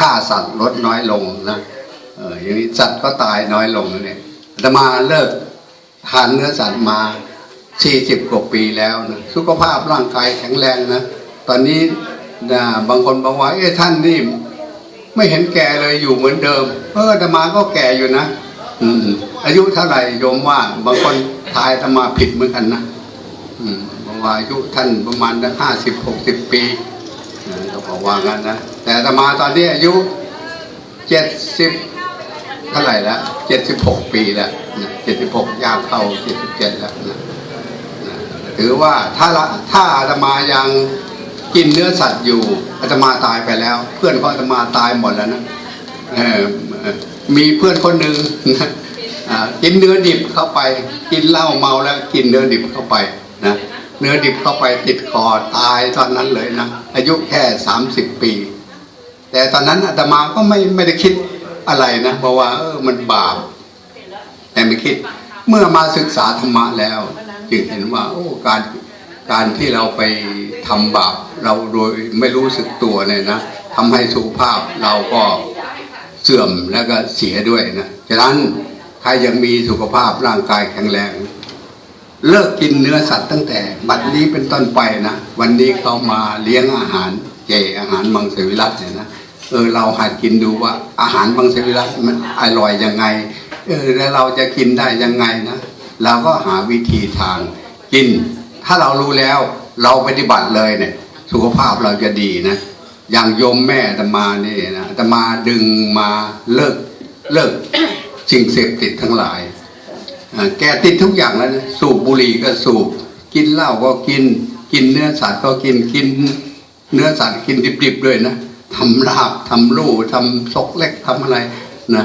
ฆ่าสัตว์ลดน้อยลงนะเอออย่างนี้สัตว์ก็ตายน้อยลงเนี่ยอาตมาเลิกทานเนื้อสัตว์มาสี่สิบกว่าปีแล้วนะสุขภาพร่างกายแข็งแรงนะตอนนี้นะบางคนบอกว่าเอ้ท่านนี่ไม่เห็นแก่เลยอยู่เหมือนเดิม เอออาตมาก็แก่อยู่นะอืมอายุเท่าไหร่โยมว่า บางคนทายอาตมาผิดเหมือนกันนะอืมบอกว่าอายุท่านประมาณห้าสิบหกสิบปี เออก็บอกว่างั้นนะ แต่อาตมาตอนนี้อายุเจ็ดสิบเท่าไหร่ละเจ็ดสิบหกปีแล้วเจ็ดสิบหกย่างเข้าเจ็ดสิบเจ็ดแล้วนะถือว่าถ้าละถ้าอาตมายังกินเนื้อสัตว์อยู่อาตมาตายไปแล้ว เพื่อนของอาตมาตายหมดแล้วนะมีเพื่อนคนหนึ่งกินเนื้อดิบเข้าไป กินเหล้าเมาแล้ว กินเนื้อดิบเข้าไป เนื้อดิบเข้าไปติดคอตายตอนนั้นเลยนะ อายุแค่สามสิบปี แต่ตอนนั้นอาตมาก็ไม่ไม่ได้คิดอะไรนะ เพราะว่าเออมันบาปแต่ไม่คิด เมื่อมาศึกษาธรรมะแล้ว จึงเห็นว่า โอ้การการที่เราไปทำบาปเราโดยไม่รู้สึกตัวเนี่ยนะทำให้สุขภาพเราก็เสื่อมแล้วก็เสียด้วยนะฉะนั้นใครยังมีสุขภาพร่างกายแข็งแรง เลิกกินเนื้อสัตว์ตั้งแต่ บัดนี้เป็นต้นไปนะ วันนี้เขามาเลี้ยงอาหารเจอาหารมังสวิรัตเนี่ยนะเออเราหัดกินดูว่าอาหารมังสวิรัตมันอร่อยยังไงเออแล้วเราจะกินได้ยังไงนะเราก็หาวิธีทางกิน ถ้าเรารู้แล้วเราปฏิบัติเลยเนี่ย สุขภาพเราจะดีนะอย่างโยมแม่ตมานี่นะตมาดึงมาเลิกเลิกสิ่งเสพติดทั้งหลาย แกติดทุกอย่างแล้วนะสูบบุหรี่ก็สูบ กินเหล้าก็กิน กินเนื้อสัตว์ก็กินกิน เนื้อสัตว์กินดิบๆด้วยนะทำลาบทำลู่ทำซกเล็กทำอะไรนะ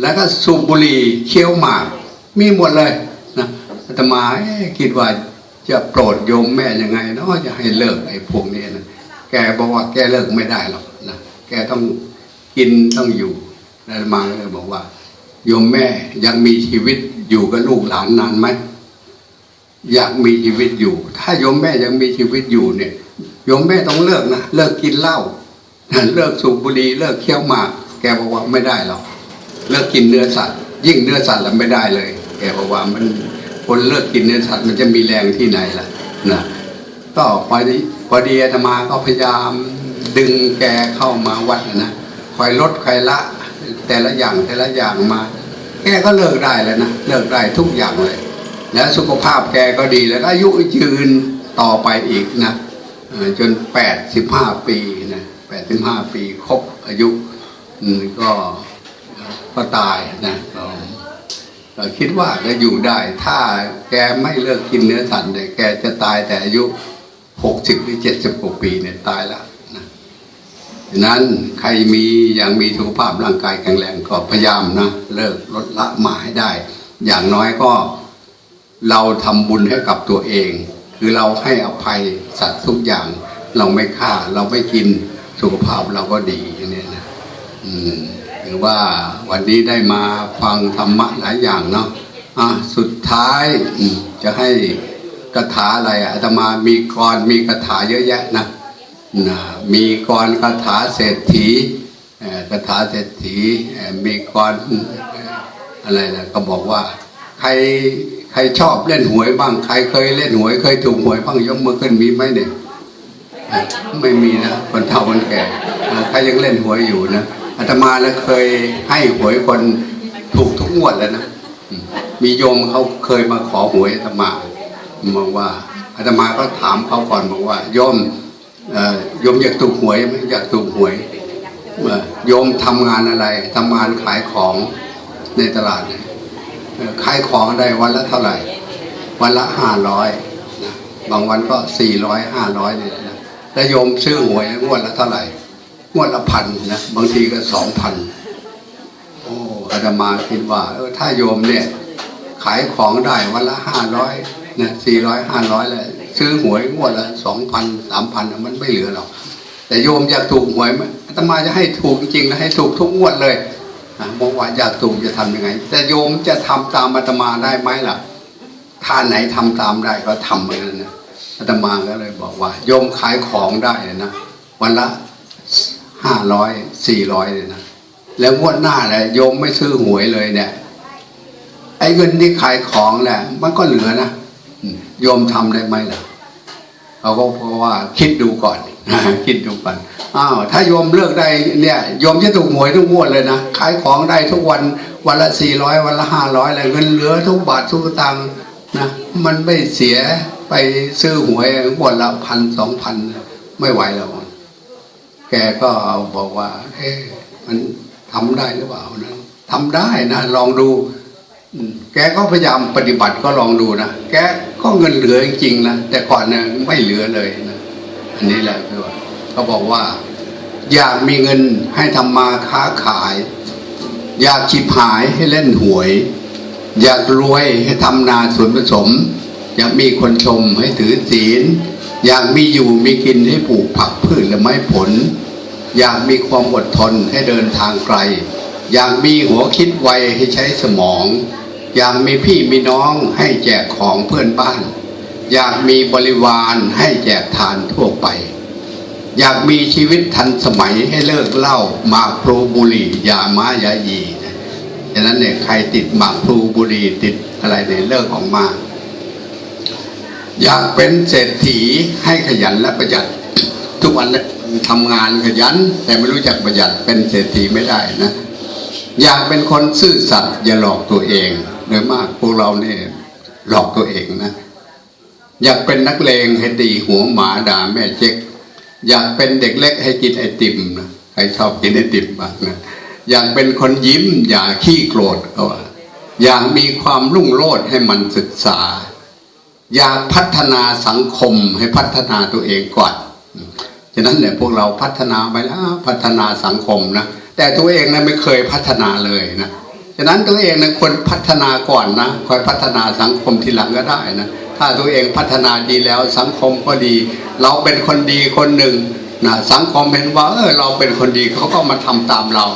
แล้วก็สูบบุหรี่เคี้ยวหมาก มีหมดเลยนะอาตมาคิดว่าจะโปรดโยมแม่ยังไงเนาะจะให้เลิกไอ้พวกนี้นะแกบอกว่าแกเลิกไม่ได้หรอกนะแกต้องกินต้องอยู่อาตมาเลยบอกว่า โยมแม่ยังมีชีวิต อยู่กับลูกหลานนานไหมอยากมีชีวิตอยู่ ถ้าโยมแม่ยังมีชีวิตอยู่เนี่ยโยมแม่ต้องเลิกนะเลิกกินเหล้าเลิกสูบบุหรี่เลิกเคี้ยวหมากแกบอกว่าไม่ได้หรอกเลิกกินเนื้อสัตว์ ยิ่งเนื้อสัตว์แล้วไม่ได้เลย แกบอกว่ามันคนเลิกกินเนื้อสัตว์มันจะมีแรงที่ไหนล่ะนะก็พอดีพอดีอาตมาก็พยายามดึงแกเข้ามาวัดนะนะคอยลดคอยละ แต่ละอย่างแต่ละอย่างมา แกก็เลิกได้แล้วนะเลิกได้ทุกอย่างเลย แล้วสุขภาพแกก็ดีแล้วก็อายุยืนต่อไปอีกนะจนแปดสิบห้าปีนะแปดสิบห้าปีครบอายุก็ก็ตายนะก็ก็คิดว่าจะอยู่ได้ ถ้าแกไม่เลิกกินเนื้อสัตว์เนี่ยแกจะตายแต่อายุหกสิบหรือเจ็ดสิบกว่าปีเนี่ยตายแล้ว นะดังนั้นใครมียังมีสุขภาพร่างกายแข็งแรงก็พยายามนะเลิกลดละมาให้ได้ อย่างน้อยก็เราทำบุญให้กับตัวเอง คือเราให้อภัยสัตว์ทุกอย่าง เราไม่ฆ่าเราไม่กินสุขภาพเราก็ดีอย่างนี้นะอืมถือว่าวันนี้ได้มาฟังธรรมะหลายอย่างเนาะอะสุดท้ายอืจะให้คาถาอะไรอะอาตมามีกรมีคาถาเยอะแยะนะ นะมีกรคาถาเศรษฐีคาถาเศรษฐีมีกรอะไรนะก็บอกว่า ใครใครชอบเล่นหวยบ้างใครเคยเล่นหวยเคยถูกหวยบ้างยกมือขึ้นมีไหมเนี่ยไม่มีนะคนเฒ่าคนแก่ใครยังเล่นหวยอยู่นะอาตมาแล้วเคยให้หวยคนถูกทุกงวดแล้วนะมีโยมเขาเคยมาขอหวยอาตมาบอกว่าอาตมาก็ถามเขาก่อนบอกว่าโยม โยมอยากถูกหวยไหมอยากถูกหวยเอ่อโยมทำงานอะไรทำงานขายของในตลาดขายของได้วันละเท่าไหร่ วันละห้าร้อยบางวันก็สี่ร้อยห้าร้อยเนี่ยนะแล้วโยมซื้อหวยงวดละเท่าไหร่งวดละพันนะบางทีก็สองพันโอ้อาตมาคิดว่าเออถ้าโยมเนี่ย ขายของได้วันละห้าร้อยนะสี่ร้อยห้าร้อยเลย ซื้อหวยงวดละสองพันสามพันมันไม่เหลือหรอกแต่โยมอยากถูกหวยไหมอาตมาจะให้ถูกจริงๆนะให้ถูกทุกงวดเลยบอกว่าอยากถูกจะทำยังไง แต่โยมจะทำตามอาตมาได้ไหมล่ะถ้าไหนทำตามได้ก็ทำเหมือนกันนะอาตมาก็เลยบอกว่า โยมขายของได้นะวันละห้าร้อยสี่ร้อยเลยนะแล้วงวดหน้าแหละโยมไม่ซื้อหวยเลยเนี่ยไอ้เงินที่ขายของแหละมันก็เหลือนะ โยมทำได้ไหมล่ะเขาก็เพราะว่าคิดดูก่อนคิดดูก่อนอ้าวถ้าโยมเลิกได้เนี่ยโยมจะถูกหวยทุกงวดเลยนะขายของได้ทุกวันวันละสี่ร้อยวันละห้าร้อยอะไรเงินเหลือทุกบาททุกตังนะมันไม่เสียไปซื้อหวยงวดละพันสองพันไม่ไหวแล้วแกก็บอกว่า เอ๊ะมันทำได้หรือเปล่านะทำได้นะลองดู แกก็พยายามปฏิบัติก็ลองดูนะ แก ก็เงินเหลือจริงๆนะแต่ก่อนเนี่ยไม่เหลือเลยนะอันนี้แหละคือว่าเขาบอกว่า อยากมีเงินให้ทำมาค้าขาย อยากฉิบหายให้เล่นหวย อยากรวยให้ทำนาสวนผสม อยากมีคนชมให้ถือศีล อยากมีอยู่มีกินให้ปลูกผักพืชและไม้ผล อยากมีความอดทนให้เดินทางไกล อยากมีหัวคิดไวให้ใช้สมอง อยากมีพี่มีน้องให้แจกของเพื่อนบ้าน อยากมีบริวารให้แจกทานทั่วไป อยากมีชีวิตทันสมัยให้เลิกเหล้าหมากพลูบุหรี่ยาม้ายายีนะฉะนั้นเนี่ยใครติดหมากพลูบุหรี่ติดอะไรเนี่ยเลิกออกมา อยากเป็นเศรษฐีให้ขยันและประหยัด ทุกวันเนี่ยทำงานขยัน แต่ไม่รู้จักประหยัดเป็นเศรษฐีไม่ได้นะ อยากเป็นคนซื่อสัตย์อย่าหลอกตัวเอง โดยมากพวกเราเนี่ยหลอกตัวเองนะ อยากเป็นนักเลงให้ตีหัวหมาด่าแม่เจ๊กอยากเป็นเด็กเล็กให้กินไอติมนะใครชอบกินไอติมบ้างนะอยากเป็นคนยิ้ม อย่าขี้โกรธเขาว่าอยากมีความรุ่งโรจน์ให้มันศึกษา อยากพัฒนาสังคมให้พัฒนาตัวเองก่อนฉะนั้นเนี่ยพวกเราพัฒนาไปแล้วพัฒนาสังคมนะแต่ตัวเองนะไม่เคยพัฒนาเลยนะ ฉะนั้นตัวเองนะควรพัฒนาก่อนนะคอยพัฒนาสังคมทีหลังก็ได้นะถ้าตัวเองพัฒนาดีแล้วสังคมก็ดี เราเป็นคนดีคนหนึ่งนะสังคมเห็นว่าเออเราเป็นคนดีเขาก็มาทำตามเรา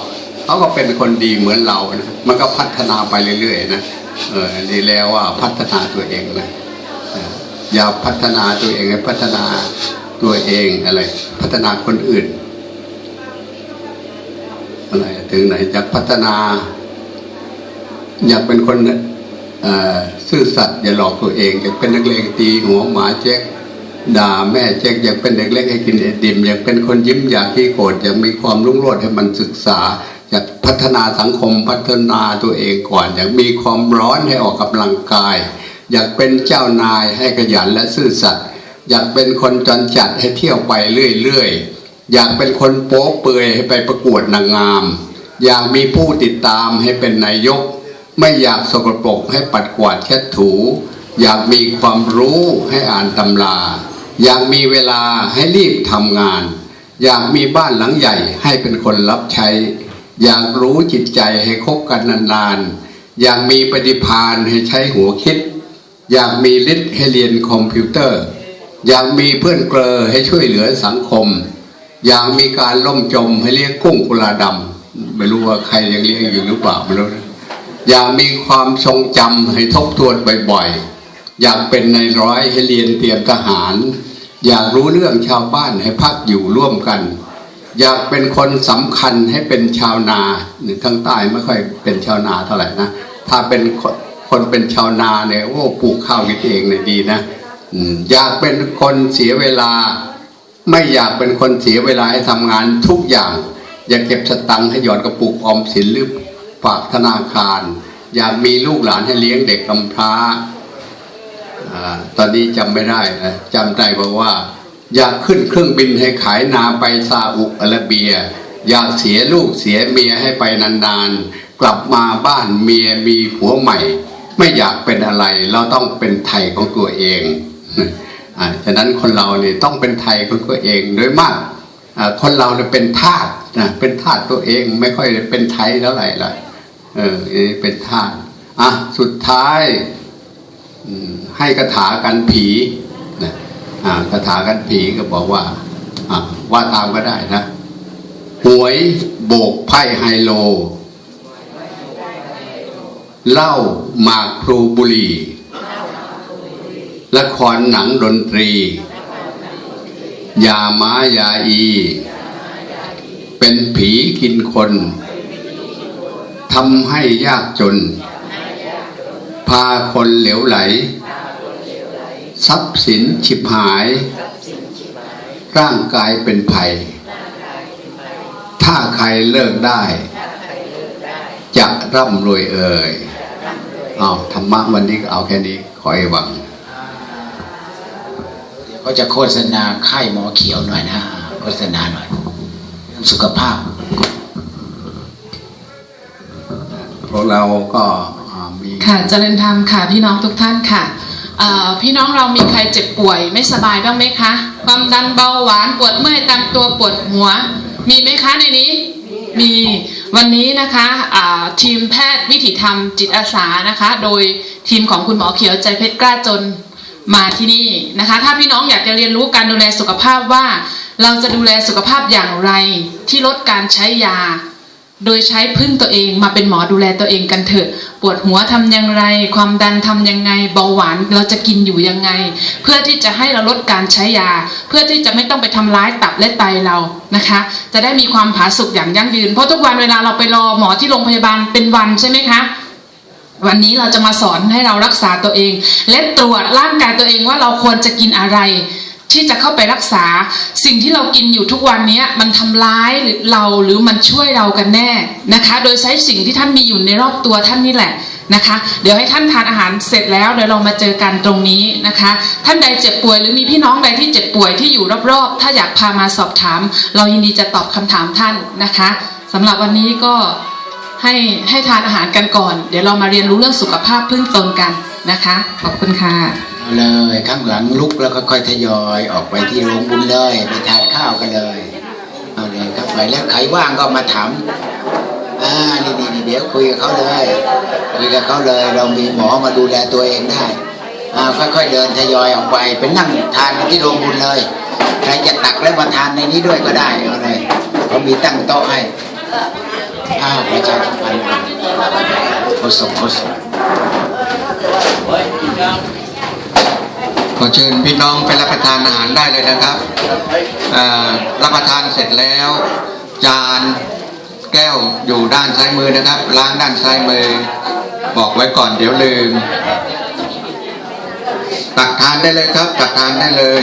เขาก็เป็นคนดีเหมือนเรานะมันก็พัฒนาไปเรื่อยๆนะเออดีแล้วว่าพัฒนาตัวเองนะอย่าพัฒนาตัวเองให้พัฒนาตัวเองอะไร พัฒนาคนอื่นอะไรถึงไหนอยากพัฒนา อยากเป็นคนซื่อสัตย์อย่าหลอกตัวเอง อยากเป็นนักเลงตีหัวหมาเจ๊กด่าแม่เจ๊กอยากเป็นเด็กเล็กให้กินไอติมอยากเป็นคนยิ้มอยากขี้โกรธอยากมีความรุ่งโรจน์ให้มันศึกษาอยากพัฒนาสังคมพัฒนาตัวเองก่อน อยากมีความร้อนให้ออกกำลังกาย อยากเป็นเจ้านายให้ขยันและซื่อสัตย์อยากเป็นคนจรจัดให้เที่ยวไปเรื่อยๆอยากเป็นคนโป๊เปื่อยให้ไปประกวดนางงาม อยากมีผู้ติดตามให้เป็นนายก ไม่อยากสกปรกให้ปัดกวาดเช็ดถู อยากมีความรู้ให้อ่านตำรา อยากมีเวลาให้รีบทำงาน อยากมีบ้านหลังใหญ่ให้เป็นคนรับใช้ อยากรู้จิตใจให้คบกันนานๆ อยากมีปฏิภาณให้ใช้หัวคิด อยากมีฤทธิ์ให้เรียนคอมพิวเตอร์ อยากมีเพื่อนเกลอให้ช่วยเหลือสังคม อยากมีการล่มจมให้เลี้ยงกุ้งกุลาดำไม่รู้ว่าใครยังเลี้ยงอยู่หรือเปล่าไม่รู้นะ อยากมีความทรงจำให้ทบทวนบ่อยๆ อยากเป็นในร้อยให้เรียนเตรียมทหาร อยากรู้เรื่องชาวบ้านให้พักอยู่ร่วมกัน อยากเป็นคนสำคัญให้เป็นชาวนาหรือทางใต้ไม่ค่อยเป็นชาวนาเท่าไหร่นะ ถ้าเป็นคนคนเป็นชาวนาเนี่ยโอ้ปลูกข้าวกินเองเนี่ยดีนะอืมอยากเป็นคนเสียเวลา ไม่อยากเป็นคนเสียเวลาให้ทำงานทุกอย่าง อยากเก็บสตังค์ให้หยอดกระปุกออมสินหรือ ฝากธนาคาร อยากมีลูกหลานให้เลี้ยงเด็กกำพร้าอตอนนี้จำไม่ได้นะจำได้บอกว่า อยากขึ้นเครื่องบินให้ขายนาไปซาอุอาระเบีย อยากเสียลูกเสียเมียให้ไปนานๆ กลับมาบ้านเมียมีผัวใหม่ ไม่อยากเป็นอะไร เราต้องเป็นไทยของตัวเองอฉะนั้นคนเราเนี่ยต้องเป็นไทยของตัวเองโดยมากคนเราเนี่ยเป็นทาสนะเป็นทาสตัวเองไม่ค่อยเป็นไทยเท่าไหร่ละ เออเป็นทาสอะสุดท้ายให้คาถากันผีนะอ่าคาถากันผีก็บอกว่าอ่าว่าตามก็ได้นะหวยโบกไพ่ไฮโลเล้าหมากพลูบุรี ละครหนังดนตรี ยาม้ายาอี เป็นผีกินคนำให้ยากจน พาคนเหลวไหล ทรัพย์สินฉิบหาย ร่างกายเป็นภัย ถ้าใครเลิกได้ จะร่ำรวยเอ่ยเอาธรรมะวันนี้เอาแค่นี้ขอให้หวังก็จะโฆษณาค่ายหมอเขียวหน่อยนะโฆษณาหน่อยเรื่องสุขภาพ พวกเราก็มีค่ะเจริญธรรมค่ะพี่น้องทุกท่านค่ะพี่น้องเรามีใครเจ็บป่วยไม่สบายบ้างไหมคะ ความดันเบาหวานปวดเมื่อยตามตัวปวดหัว มีไหมคะในนี้มีวันนี้นะคะทีมแพทย์วิถีธรรมจิตอาสานะคะ โดยทีมของคุณหมอเขียวใจเพชรกล้าจนมาที่นี่นะคะ ถ้าพี่น้องอยากจะเรียนรู้การดูแลสุขภาพว่า เราจะดูแลสุขภาพอย่างไรที่ลดการใช้ยา โดยใช้พึ่งตัวเองมาเป็นหมอดูแลตัวเองกันเถอะ ปวดหัวทำอย่างไร ความดันทำยังไง เบาหวานเราจะกินอยู่ยังไง เพื่อที่จะให้เราลดการใช้ยา เพื่อที่จะไม่ต้องไปทำร้ายตับและไตเรานะคะ จะได้มีความผาสุกอย่างยั่งยืน เพราะทุกวันเวลาเราไปรอหมอที่โรงพยาบาลเป็นวันใช่ไหมคะวันนี้เราจะมาสอนให้เรารักษาตัวเอง และตรวจร่างกายตัวเองว่าเราควรจะกินอะไร ที่จะเข้าไปรักษาสิ่งที่เรากินอยู่ทุกวันนี้มันทำร้ายเราหรือมันช่วยเรากันแน่นะคะ โดยใช้สิ่งที่ท่านมีอยู่ในรอบตัวท่านนี่แหละนะคะ เดี๋ยวให้ท่านทานอาหารเสร็จแล้วเดี๋ยวเรามาเจอกันตรงนี้นะคะ ท่านใดเจ็บป่วยหรือมีพี่น้องใดที่เจ็บป่วยที่อยู่รอบๆ ถ้าอยากพามาสอบถาม เรายินดีจะตอบคำถามท่านนะคะสำหรับวันนี้ก็ให้ให้ทานอาหารกันก่อน เดี๋ยวเรามาเรียนรู้เรื่องสุขภาพพึ่งตนกัน นะคะ ขอบคุณค่ะเอาเลยข้างหลังลุกแล้วก็ค่อยทยอยออกไปที่โรงบุญเลยไปทานข้าวกันเลยเอาเลยครับไปแล้วใครว่างก็มาถามอ่านี่นี่เดี๋ยวคุยกับเขาเลยคุยกับเขาเลย เรามีหมอมาดูแลตัวเองได้อ่าค่อยๆเดินทยอยออกไปไปนั่งทานที่โรงบุญเลยใครจะตักแล้วมาทานในนี้ด้วยก็ได้เอาเลยเขามีตั้งโต๊ะให้อ้าวประชาสัมพันธ์โฆษกโฆษก ขอเชิญพี่น้องไปรับประทานอาหารได้เลยนะครับรับประทานเสร็จแล้ว จานแก้วอยู่ด้านซ้ายมือนะครับ ล้างด้านซ้ายมือ บอกไว้ก่อนเดี๋ยวลืม ตักทานได้เลยครับ ตักทานได้เลย